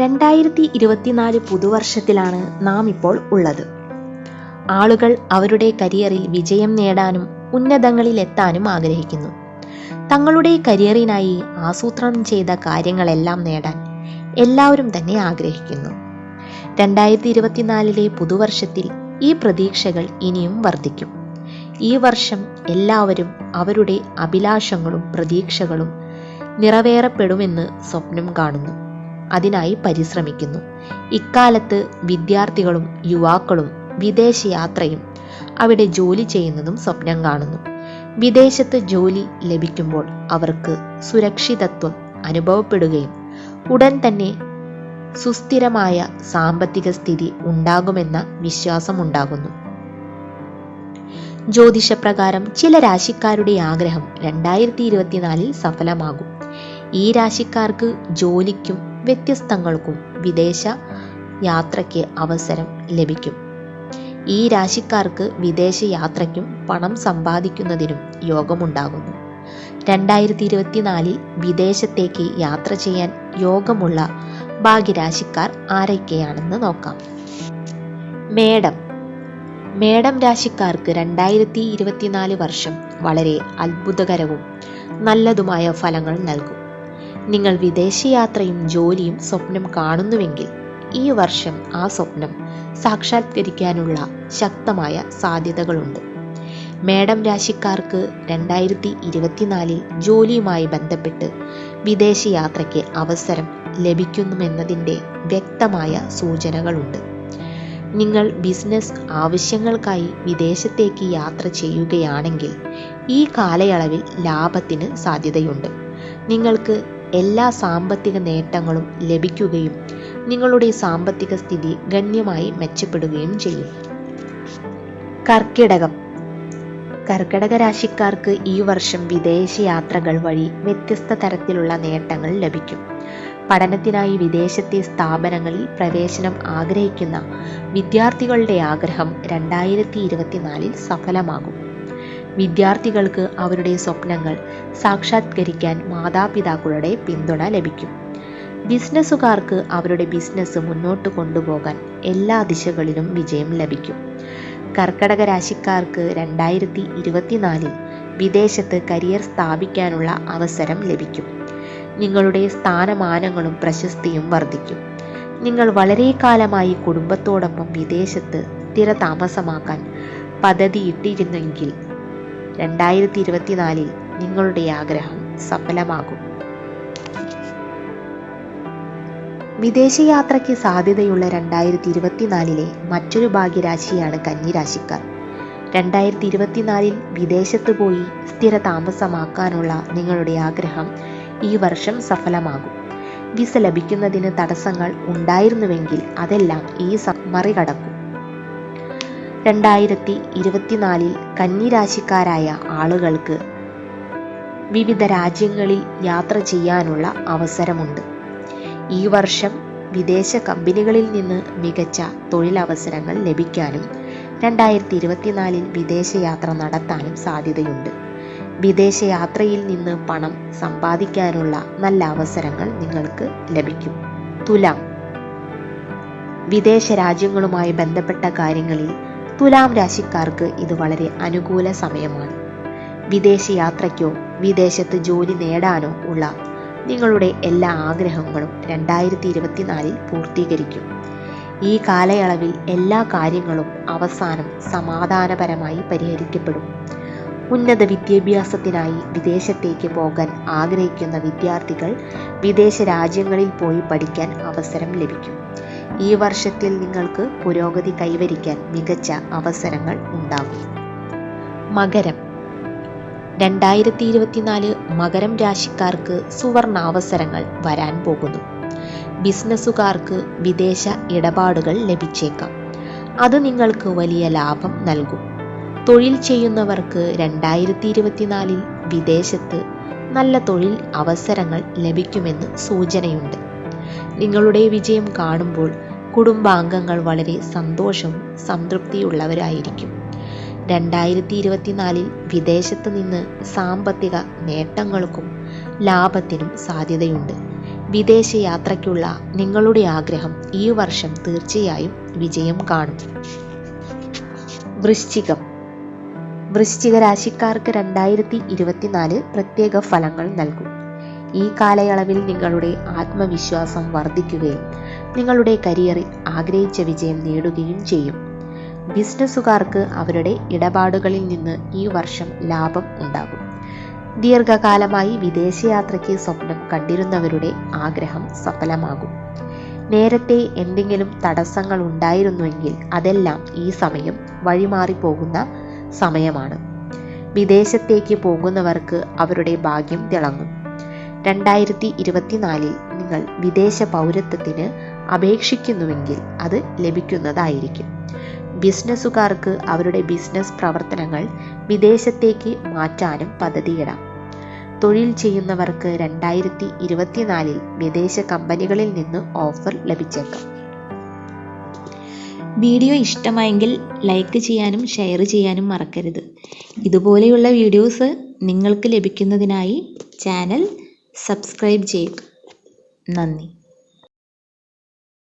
രണ്ടായിരത്തി ഇരുപത്തിനാല് പുതുവർഷത്തിലാണ് നാം ഇപ്പോൾ ഉള്ളത്. ആളുകൾ അവരുടെ കരിയറിൽ വിജയം നേടാനും ഉന്നതങ്ങളിൽ എത്താനും ആഗ്രഹിക്കുന്നു. തങ്ങളുടെ കരിയറിനായി ആസൂത്രണം ചെയ്ത കാര്യങ്ങളെല്ലാം നേടാൻ എല്ലാവരും തന്നെ ആഗ്രഹിക്കുന്നു. രണ്ടായിരത്തി ഇരുപത്തിനാലിലെ പുതുവർഷത്തിൽ ഈ പ്രതീക്ഷകൾ ഇനിയും വർദ്ധിക്കും. ഈ വർഷം എല്ലാവരും അവരുടെ അഭിലാഷങ്ങളും പ്രതീക്ഷകളും നിറവേറപ്പെടുമെന്ന് സ്വപ്നം കാണുന്നു. അതിനായി പരിശ്രമിക്കുന്നു. ഇക്കാലത്ത് വിദ്യാർത്ഥികളും യുവാക്കളും വിദേശയാത്രയും അവിടെ ജോലി ചെയ്യുന്നതും സ്വപ്നം കാണുന്നു. വിദേശത്ത് ജോലി ലഭിക്കുമ്പോൾ അവർക്ക് സുരക്ഷിതത്വം അനുഭവപ്പെടുകയും ഉടൻ തന്നെ സുസ്ഥിരമായ സാമ്പത്തിക സ്ഥിതി ഉണ്ടാകുമെന്ന വിശ്വാസം ഉണ്ടാകുന്നു ജ്യോതിഷപ്രകാരം ചില രാശിക്കാരുടെ ആഗ്രഹം രണ്ടായിരത്തി ഇരുപത്തിനാലിൽ സഫലമാകും. ഈ രാശിക്കാർക്ക് ജോലിക്കും വ്യത്യസ്തങ്ങൾക്കും വിദേശ യാത്രയ്ക്ക് അവസരം ലഭിക്കും. ഈ രാശിക്കാർക്ക് വിദേശ യാത്രയ്ക്കും പണം സമ്പാദിക്കുന്നതിനും യോഗമുണ്ടാകുന്നു. രണ്ടായിരത്തി ഇരുപത്തിനാലിൽ വിദേശത്തേക്ക് യാത്ര ചെയ്യാൻ യോഗമുള്ള ഭാഗ്യരാശിക്കാർ ആരൊക്കെയാണെന്ന് നോക്കാം. മേഡം മേഡം രാശിക്കാർക്ക് രണ്ടായിരത്തി ഇരുപത്തിനാല് വർഷം വളരെ അത്ഭുതകരവും നല്ലതുമായ ഫലങ്ങൾ നൽകും. നിങ്ങൾ വിദേശയാത്രയും ജോലിയും സ്വപ്നം കാണുന്നുവെങ്കിൽ ഈ വർഷം ആ സ്വപ്നം സാക്ഷാത്കരിക്കാനുള്ള ശക്തമായ സാധ്യതകളുണ്ട്. മേഡം രാശിക്കാർക്ക് രണ്ടായിരത്തി ഇരുപത്തിനാലിൽ ജോലിയുമായി ബന്ധപ്പെട്ട് വിദേശയാത്രയ്ക്ക് അവസരം ലഭിക്കുന്നുമെന്നതിന്റെ വ്യക്തമായ സൂചനകളുണ്ട്. നിങ്ങൾ ബിസിനസ് ആവശ്യങ്ങൾക്കായി വിദേശത്തേക്ക് യാത്ര ചെയ്യുകയാണെങ്കിൽ ഈ കാലയളവിൽ ലാഭത്തിന് സാധ്യതയുണ്ട്. നിങ്ങൾക്ക് എല്ലാ സാമ്പത്തിക നേട്ടങ്ങളും ലഭിക്കുകയും നിങ്ങളുടെ സാമ്പത്തിക സ്ഥിതി ഗണ്യമായി മെച്ചപ്പെടുകയും ചെയ്യും. കർക്കിടകം. കർക്കിടക രാശിക്കാർക്ക് ഈ വർഷം വിദേശ യാത്രകൾ വഴി വ്യത്യസ്ത തരത്തിലുള്ള നേട്ടങ്ങൾ ലഭിക്കും. പഠനത്തിനായി വിദേശത്തെ സ്ഥാപനങ്ങളിൽ പ്രവേശനം ആഗ്രഹിക്കുന്ന വിദ്യാർത്ഥികളുടെ ആഗ്രഹം രണ്ടായിരത്തി ഇരുപത്തിനാലിൽ സഫലമാകും. വിദ്യാർത്ഥികൾക്ക് അവരുടെ സ്വപ്നങ്ങൾ സാക്ഷാത്കരിക്കാൻ മാതാപിതാക്കളുടെ പിന്തുണ ലഭിക്കും. ബിസിനസ്സുകാർക്ക് അവരുടെ ബിസിനസ് മുന്നോട്ട് കൊണ്ടുപോകാൻ എല്ലാ ദിശകളിലും വിജയം ലഭിക്കും. കർക്കടക രാശിക്കാർക്ക് രണ്ടായിരത്തി ഇരുപത്തിനാലിൽ വിദേശത്ത് കരിയർ സ്ഥാപിക്കാനുള്ള അവസരം ലഭിക്കും. നിങ്ങളുടെ സ്ഥാനമാനങ്ങളും പ്രശസ്തിയും വർദ്ധിക്കും. നിങ്ങൾ വളരെ കാലമായി കുടുംബത്തോടൊപ്പം വിദേശത്ത് സ്ഥിരതാമസമാക്കാൻ പദ്ധതിയിട്ടിരുന്നെങ്കിൽ രണ്ടായിരത്തി ഇരുപത്തിനാലിൽ നിങ്ങളുടെ ആഗ്രഹം സഫലമാകും. വിദേശയാത്രയ്ക്ക് സാധ്യതയുള്ള രണ്ടായിരത്തി ഇരുപത്തിനാലിലെ മറ്റൊരു ഭാഗ്യരാശിയാണ് കന്നിരാശിക്കാർ. രണ്ടായിരത്തി ഇരുപത്തിനാലിൽ വിദേശത്ത് പോയി സ്ഥിര താമസമാക്കാനുള്ള നിങ്ങളുടെ ആഗ്രഹം ഈ വർഷം സഫലമാകും. വിസ ലഭിക്കുന്നതിന് തടസ്സങ്ങൾ ഉണ്ടായിരുന്നുവെങ്കിൽ അതെല്ലാം ഈ മറികടക്കും. രണ്ടായിരത്തി ഇരുപത്തിനാലിൽ കന്നിരാശിക്കാരായ ആളുകൾക്ക് വിവിധ രാജ്യങ്ങളിൽ യാത്ര ചെയ്യാനുള്ള അവസരമുണ്ട്. ഈ വർഷം വിദേശ കമ്പനികളിൽ നിന്ന് മികച്ച തൊഴിലവസരങ്ങൾ ലഭിക്കാനും രണ്ടായിരത്തി ഇരുപത്തിനാലിൽ വിദേശയാത്ര നടത്താനും സാധ്യതയുണ്ട്. വിദേശയാത്രയിൽ നിന്ന് പണം സമ്പാദിക്കാനുള്ള നല്ല അവസരങ്ങൾ നിങ്ങൾക്ക് ലഭിക്കും. തുലാം വിദേശ രാജ്യങ്ങളുമായി ബന്ധപ്പെട്ട കാര്യങ്ങളിൽ തുലാം രാശിക്കാർക്ക് ഇത് വളരെ അനുകൂല സമയമാണ്. വിദേശ യാത്രയ്ക്കോ വിദേശത്ത് ജോലി നേടാനോ ഉള്ള നിങ്ങളുടെ എല്ലാ ആഗ്രഹങ്ങളും രണ്ടായിരത്തി ഇരുപത്തിനാലിൽ പൂർത്തീകരിക്കും. ഈ കാലയളവിൽ എല്ലാ കാര്യങ്ങളും അവസാനം സമാധാനപരമായി പരിഹരിക്കപ്പെടും. ഉന്നത വിദ്യാഭ്യാസത്തിനായി വിദേശത്തേക്ക് പോകാൻ ആഗ്രഹിക്കുന്ന വിദ്യാർത്ഥികൾ വിദേശ രാജ്യങ്ങളിൽ പോയി പഠിക്കാൻ അവസരം ലഭിക്കും. ഈ വർഷത്തിൽ നിങ്ങൾക്ക് പുരോഗതി കൈവരിക്കാൻ മികച്ച അവസരങ്ങൾ ഉണ്ടാകും. മകരം. രണ്ടായിരത്തി ഇരുപത്തിനാല് മകരം രാശിക്കാർക്ക് സുവർണാവസരങ്ങൾ വരാൻ പോകുന്നു. ബിസിനസ്സുകാർക്ക് വിദേശ ഇടപാടുകൾ ലഭിച്ചേക്കാം. അത് നിങ്ങൾക്ക് വലിയ ലാഭം നൽകും. തൊഴിൽ ചെയ്യുന്നവർക്ക് രണ്ടായിരത്തി ഇരുപത്തിനാലിൽ വിദേശത്ത് നല്ല തൊഴിൽ അവസരങ്ങൾ ലഭിക്കുമെന്ന് സൂചനയുണ്ട്. നിങ്ങളുടെ വിജയം കാണുമ്പോൾ കുടുംബാംഗങ്ങൾ വളരെ സന്തോഷവും സംതൃപ്തിയുള്ളവരായിരിക്കും. രണ്ടായിരത്തി ഇരുപത്തിനാലിൽ വിദേശത്ത് നിന്ന് സാമ്പത്തിക നേട്ടങ്ങൾക്കും ലാഭത്തിനും സാധ്യതയുണ്ട്. വിദേശ യാത്രയ്ക്കുള്ള നിങ്ങളുടെ ആഗ്രഹം ഈ വർഷം തീർച്ചയായും വിജയം കാണും. വൃശ്ചികം. വൃശ്ചിക രാശിക്കാർക്ക് രണ്ടായിരത്തി ഇരുപത്തിനാല് പ്രത്യേക ഫലങ്ങൾ നൽകും. ഈ കാലയളവിൽ നിങ്ങളുടെ ആത്മവിശ്വാസം വർദ്ധിക്കുകയും നിങ്ങളുടെ കരിയറിൽ ആഗ്രഹിച്ച വിജയം നേടുകയും ചെയ്യും. ബിസിനസ്സുകാർക്ക് അവരുടെ ഇടപാടുകളിൽ നിന്ന് ഈ വർഷം ലാഭം ഉണ്ടാകും. ദീർഘകാലമായി വിദേശയാത്രയ്ക്ക് സ്വപ്നം കണ്ടിരുന്നവരുടെ ആഗ്രഹം സഫലമാകും. നേരത്തെ എന്തെങ്കിലും തടസ്സങ്ങൾ ഉണ്ടായിരുന്നുവെങ്കിൽ അതെല്ലാം ഈ സമയം വഴിമാറിപ്പോകുന്ന സമയമാണ്. വിദേശത്തേക്ക് പോകുന്നവർക്ക് അവരുടെ ഭാഗ്യം തിളങ്ങും. രണ്ടായിരത്തി ഇരുപത്തിനാലിൽ നിങ്ങൾ വിദേശ പൗരത്വത്തിന് അപേക്ഷിക്കുന്നുവെങ്കിൽ അത് ലഭിക്കുന്നതായിരിക്കും. ബിസിനസ്സുകാർക്ക് അവരുടെ ബിസിനസ് പ്രവർത്തനങ്ങൾ വിദേശത്തേക്ക് മാറ്റാനും പദ്ധതിയിടാം. തൊഴിൽ ചെയ്യുന്നവർക്ക് രണ്ടായിരത്തി ഇരുപത്തിനാലിൽ വിദേശ കമ്പനികളിൽ നിന്ന് ഓഫർ ലഭിച്ചേക്കാം. വീഡിയോ ഇഷ്ടമായെങ്കിൽ ലൈക്ക് ചെയ്യാനും ഷെയർ ചെയ്യാനും മറക്കരുത്. ഇതുപോലെയുള്ള വീഡിയോസ് നിങ്ങൾക്ക് ലഭിക്കുന്നതിനായി ചാനൽ സബ്സ്ക്രൈബ് ചെയ്യുക. നന്ദി.